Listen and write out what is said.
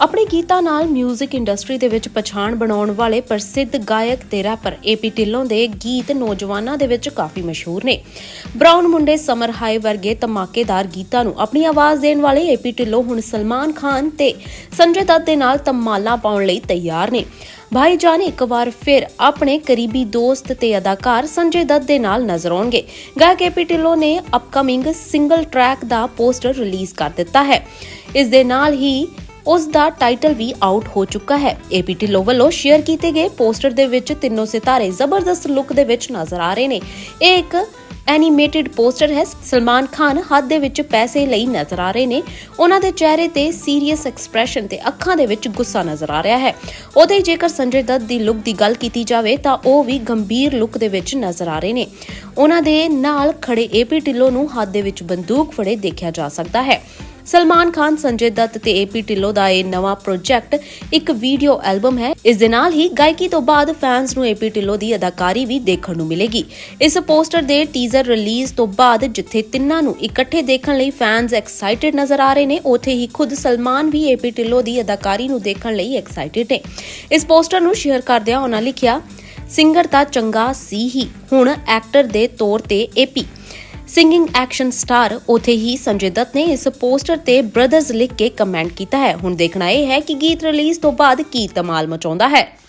ਆਪਣੇ ਗੀਤਾਂ ਨਾਲ 뮤직 ਇੰਡਸਟਰੀ ਦੇ ਵਿੱਚ ਪਛਾਣ ਬਣਾਉਣ ਵਾਲੇ ਪ੍ਰਸਿੱਧ ਗਾਇਕ ਤੇ ਰੈਪਰ ਏਪੀ ਢਿੱਲੋਂ ਦੇ ਗੀਤ ਨੌਜਵਾਨਾਂ ਦੇ ਵਿੱਚ ਕਾਫੀ ਮਸ਼ਹੂਰ ਨੇ। ਬ੍ਰਾਊਨ ਮੁੰਡੇ ਸਮਰ ਹਾਈ ਵਰਗੇ ਧਮਾਕੇਦਾਰ ਗੀਤਾਂ ਨੂੰ ਆਪਣੀ ਆਵਾਜ਼ ਦੇਣ ਵਾਲੇ ਏਪੀ ਢਿੱਲੋਂ ਹੁਣ ਸਲਮਾਨ ਖਾਨ ਤੇ ਸੰਜੇ ਦੱਤ ਦੇ ਨਾਲ ਧਮਾਲਾ ਪਾਉਣ ਲਈ ਤਿਆਰ ਨੇ। ਭਾਈਜਾਨ ਇੱਕ ਵਾਰ ਫਿਰ ਆਪਣੇ ਕਰੀਬੀ ਦੋਸਤ ਤੇ ਅਦਾਕਾਰ ਸੰਜੇ ਦੱਤ ਦੇ ਨਾਲ ਨਜ਼ਰ ਆਉਣਗੇ। ਗਾਇਕ ਏਪੀ ਢਿੱਲੋਂ ਨੇ ਅਪਕਮਿੰਗ ਸਿੰਗਲ ਟਰੈਕ ਦਾ ਪੋਸਟਰ ਰਿਲੀਜ਼ ਕਰ ਦਿੱਤਾ ਹੈ। ਇਸ ਦੇ ਨਾਲ ਹੀ ਉਸ ਦਾ ਟਾਈਟਲ ਵੀ ਆਊਟ ਹੋ ਚੁੱਕਾ ਹੈ। ਏਪੀ ਢਿੱਲੋਂ ਵੱਲੋਂ ਸ਼ੇਅਰ ਕੀਤੇ ਗਏ ਪੋਸਟਰ ਦੇ ਵਿੱਚ ਤਿੰਨੋਂ ਸਿਤਾਰੇ ਜ਼ਬਰਦਸਤ ਲੁੱਕ ਦੇ ਵਿੱਚ ਨਜ਼ਰ ਆ ਰਹੇ ਨੇ। ਇਹ ਇੱਕ ਐਨੀਮੇਟਿਡ ਪੋਸਟਰ ਹੈ। ਸਲਮਾਨ ਖਾਨ ਹੱਥ ਦੇ ਵਿੱਚ ਪੈਸੇ ਲਈ ਨਜ਼ਰ ਆ ਰਹੇ ਨੇ। ਉਹਨਾਂ ਦੇ ਚਿਹਰੇ ਤੇ ਸੀਰੀਅਸ ਐਕਸਪ੍ਰੈਸ਼ਨ ਤੇ ਅੱਖਾਂ ਦੇ ਵਿੱਚ ਗੁੱਸਾ ਨਜ਼ਰ ਆ ਰਿਹਾ ਹੈ। ਉਹਦੇ ਜੇਕਰ ਸੰਜੇ ਦੱਤ ਦੀ ਲੁੱਕ ਦੀ ਗੱਲ ਕੀਤੀ ਜਾਵੇ ਤਾਂ ਉਹ ਵੀ ਗੰਭੀਰ ਲੁੱਕ ਦੇ ਵਿੱਚ ਨਜ਼ਰ ਆ ਰਹੇ ਨੇ। ਉਹਨਾਂ ਦੇ ਨਾਲ ਖੜੇ ਏਪੀ ਢਿੱਲੋਂ ਨੂੰ ਹੱਥ ਦੇ ਵਿੱਚ ਬੰਦੂਕ ਫੜੇ ਦੇਖਿਆ ਜਾ ਸਕਦਾ ਹੈ। ਸਲਮਾਨ ਖਾਨ, ਸੰਜੇ ਦੱਤ ਤੇ ਏਪੀ ਢਿੱਲੋਂ ਦਾ ਇਹ ਨਵਾਂ ਪ੍ਰੋਜੈਕਟ ਇੱਕ ਵੀਡੀਓ ਐਲਬਮ ਹੈ। ਇਸ ਦੇ ਨਾਲ ਹੀ ਗਾਇਕੀ ਤੋਂ ਬਾਅਦ ਫੈਨਸ ਨੂੰ ਏਪੀ ਢਿੱਲੋਂ ਦੀ ਅਦਾਕਾਰੀ ਵੀ ਦੇਖਣ ਨੂੰ ਮਿਲੇਗੀ। ਇਸ ਪੋਸਟਰ ਦੇ ਟੀਜ਼ਰ ਰਿਲੀਜ਼ ਤੋਂ ਬਾਅਦ ਜਿੱਥੇ ਤਿੰਨਾਂ ਨੂੰ ਇਕੱਠੇ ਦੇਖਣ ਲਈ ਫੈਨਸ ਐਕਸਾਈਟਿਡ ਨਜ਼ਰ ਆ ਰਹੇ ਨੇ, ਉੱਥੇ ਹੀ ਖੁਦ ਸਲਮਾਨ ਵੀ ਏਪੀ ਢਿੱਲੋਂ ਦੀ ਅਦਾਕਾਰੀ ਨੂੰ ਦੇਖਣ ਲਈ ਐਕਸਾਈਟਿਡ ਨੇ। ਇਸ ਪੋਸਟਰ ਨੂੰ ਸ਼ੇਅਰ ਕਰਦਿਆਂ ਉਹਨਾਂ ਲਿਖਿਆ, ਸਿੰਗਰ ਤਾਂ ਚੰਗਾ ਸੀ ਹੀ, ਹੁਣ ਐਕਟਰ ਦੇ ਤੌਰ ਤੇ ਏਪੀ ਸਿੰਗਿੰਗ ਐਕਸ਼ਨ ਸਟਾਰ ਉਥੇ ਹੀ ਸੰਜੇ ਦੱਤ ਨੇ ਇਸ ਪੋਸਟਰ ਤੇ ਬ੍ਰਦਰਜ਼ ਲਿਖ ਕੇ ਕਮੈਂਟ ਕੀਤਾ ਹੈ। ਹੁਣ ਦੇਖਣਾ ਇਹ ਹੈ ਕਿ ਗੀਤ ਰਿਲੀਜ਼ ਤੋਂ ਬਾਅਦ ਕੀ ਧਮਾਲ ਮਚਾਉਂਦਾ ਹੈ।